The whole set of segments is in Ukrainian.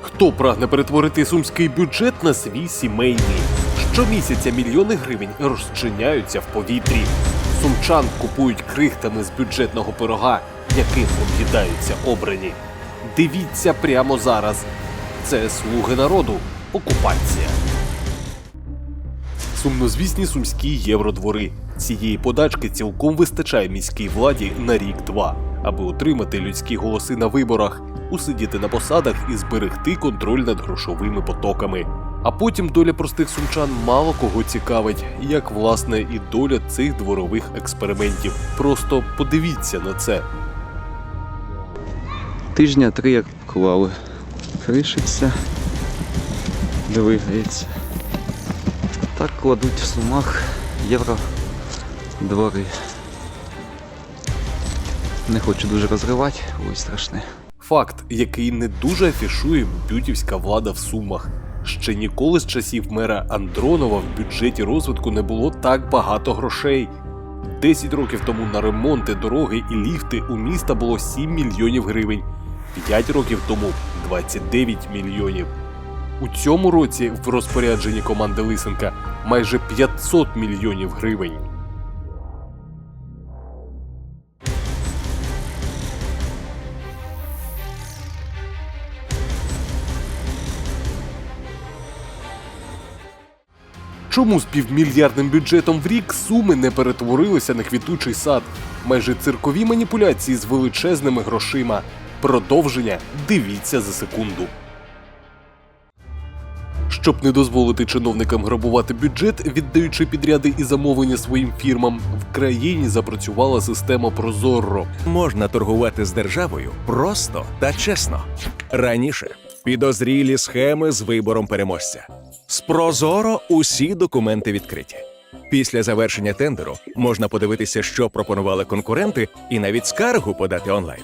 Хто прагне перетворити сумський бюджет на свій сімейний? Щомісяця мільйони гривень розчиняються в повітрі. Сумчан купують крихтами з бюджетного пирога, яким об'їдаються обрані. Дивіться прямо зараз. Це слуги народу. Окупація. Сумнозвісні сумські євродвори. Цієї подачки цілком вистачає міській владі на рік-два, аби отримати людські голоси на виборах, усидіти на посадах і зберегти контроль над грошовими потоками. А потім доля простих сумчан мало кого цікавить, як власне і доля цих дворових експериментів. Просто подивіться на це. Тижня три як клали. Кришиться, двигається. Так кладуть в сумах євро двори. Не хочу дуже розривати, ой страшне. Факт, який не дуже афішує бютівська влада в Сумах. Ще ніколи з часів мера Андронова в бюджеті розвитку не було так багато грошей. 10 років тому на ремонти, дороги і ліфти у міста було 7 мільйонів гривень, 5 років тому 29 мільйонів. У цьому році в розпорядженні команди Лисенка майже 500 мільйонів гривень. Чому з півмільярдним бюджетом в рік суми не перетворилися на квітучий сад? Майже циркові маніпуляції з величезними грошима. Продовження дивіться за секунду. Щоб не дозволити чиновникам грабувати бюджет, віддаючи підряди і замовлення своїм фірмам, в країні запрацювала система Прозорро. можна торгувати з державою просто та чесно. Раніше підозрілі схеми з вибором переможця. З Прозоро усі документи відкриті. Після завершення тендеру можна подивитися, що пропонували конкуренти, і навіть скаргу подати онлайн.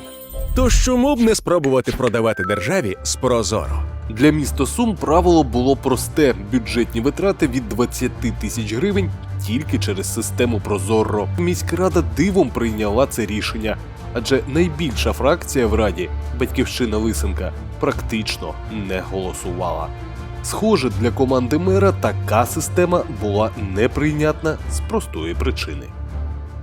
Тож чому б не спробувати продавати державі з Прозоро? Для міста Сум правило було просте: бюджетні витрати від 20 тисяч гривень тільки через систему Прозорро. Міськрада дивом прийняла це рішення, адже найбільша фракція в раді батьківщина Лисенка практично не голосувала. Схоже, для команди мера така система була неприйнятна з простої причини.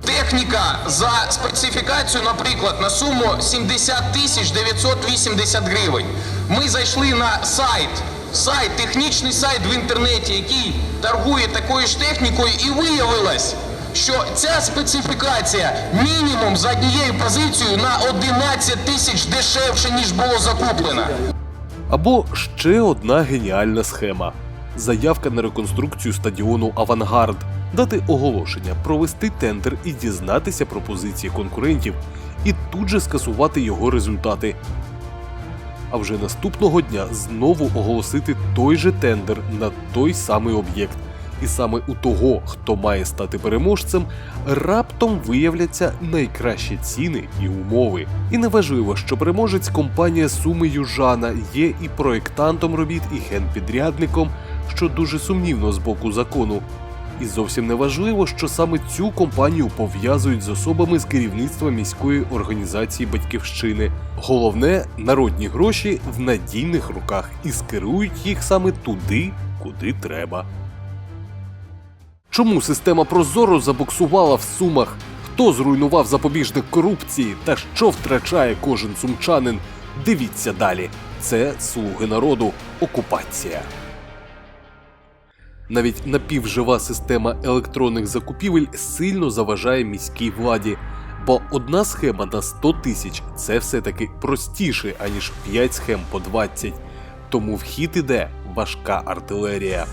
Техніка за специфікацію, наприклад, на суму 70 тисяч 980 гривень. Ми зайшли на сайт, сайт, технічний сайт в інтернеті, який торгує такою ж технікою, і виявилось, що ця специфікація мінімум за однією позицією на 11 тисяч дешевше, ніж було закуплено. Або ще одна геніальна схема: заявка на реконструкцію стадіону Авангард, дати оголошення, провести тендер і дізнатися про позиції конкурентів, і тут же скасувати його результати. А вже наступного дня знову оголосити той же тендер на той самий об'єкт. І саме у того, хто має стати переможцем, раптом виявляться найкращі ціни і умови. І неважливо, що переможець компанія Суми Южана є і проєктантом робіт, і генпідрядником, що дуже сумнівно з боку закону. І зовсім не важливо, що саме цю компанію пов'язують з особами з керівництва міської організації Батьківщини. Головне народні гроші в надійних руках і скерують їх саме туди, куди треба. Чому система Прозоро забуксувала в сумах? Хто зруйнував запобіжник корупції та що втрачає кожен сумчанин? Дивіться далі. Це слуги народу. Окупація. Навіть напівжива система електронних закупівель сильно заважає міській владі. Бо одна схема на 100 тисяч це все-таки простіше, аніж 5 схем по 20. Тому в хід іде важка артилерія.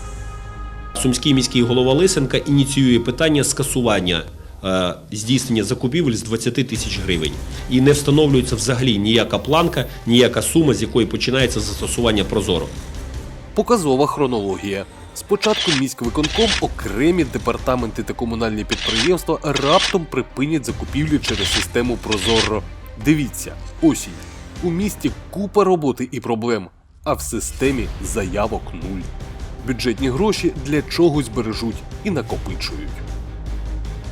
Сумський міський голова Лисенка ініціює питання скасування е, здійснення закупівель з 20 тисяч гривень. І не встановлюється взагалі ніяка планка, ніяка сума, з якої починається застосування Прозоро. Показова хронологія. Спочатку міськвиконком, окремі департаменти та комунальні підприємства раптом припинять закупівлі через систему Прозоро. Дивіться, осінь. У місті купа роботи і проблем, а в системі заявок нуль Бюджетні гроші для чогось бережуть і накопичують.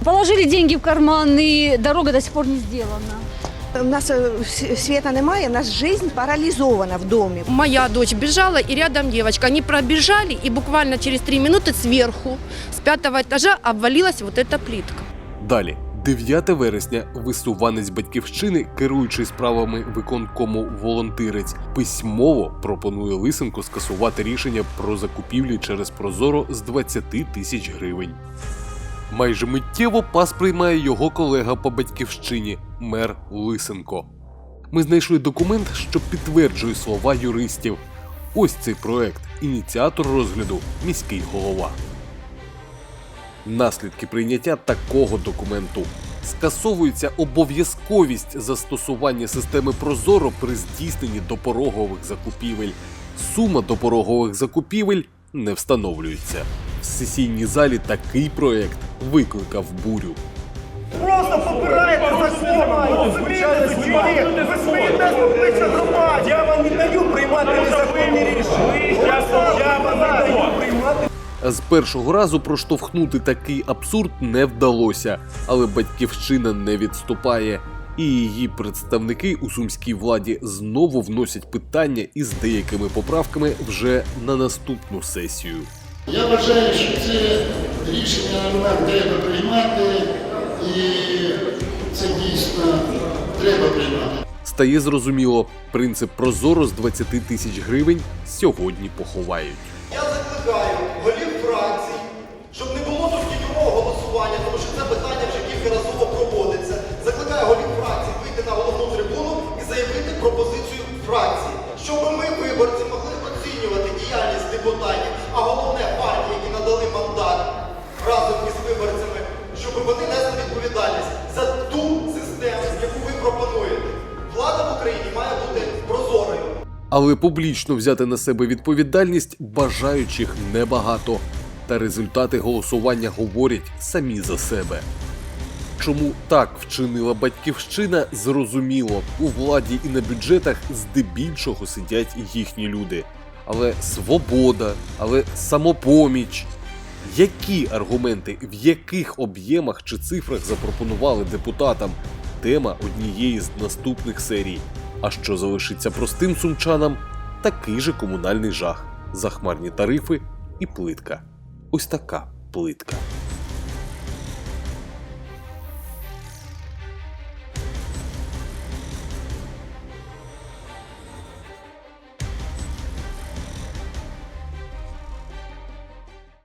Положили деньги в карман, и дорога до сих пор не сделана. У нас е, с- света немає, у нас жизнь паралізована в домі. Моя дочь бежала, и рядом девочка. Они пробежали, и буквально через три минуты сверху, с пятого этажа, обвалилась вот эта плитка. Далі, 9 вересня, висуванець батьківщини, керуючий справами виконкому волонтирець, письмово пропонує Лисенко скасувати рішення про закупівлі через Прозоро з 20 тисяч гривень. Майже миттєво пас приймає його колега по батьківщині, мер Лисенко. Ми знайшли документ, що підтверджує слова юристів. Ось цей проект, ініціатор розгляду, міський голова. Наслідки прийняття такого документу скасовується обов'язковість застосування системи Прозоро при здійсненні допорогових закупівель. Сума допорогових закупівель не встановлюється. В сесійній залі такий проект викликав бурю. Просто попирайте закон, розумієте, ви смієте. Я вам не даю приймати незаконні рішення. Я вам не даю приймати З першого разу проштовхнути такий абсурд не вдалося, але батьківщина не відступає. І її представники у сумській владі знову вносять питання із деякими поправками вже на наступну сесію. Я вважаю, що це рішення нам треба приймати, і це дійсно треба приймати. Стає зрозуміло, принцип Прозоро з 20 тисяч гривень сьогодні поховають. Щоб вони несли відповідальність за ту систему, яку ви пропонуєте. Влада в Україні має бути прозорою. Але публічно взяти на себе відповідальність бажаючих небагато. Та результати голосування говорять самі за себе. Чому так вчинила батьківщина, зрозуміло. У владі і на бюджетах здебільшого сидять їхні люди. Але свобода, але самопоміч. Які аргументи, в яких об'ємах чи цифрах запропонували депутатам? Тема однієї з наступних серій. А що залишиться простим сумчанам? Такий же комунальний жах, захмарні тарифи і плитка. Ось така плитка.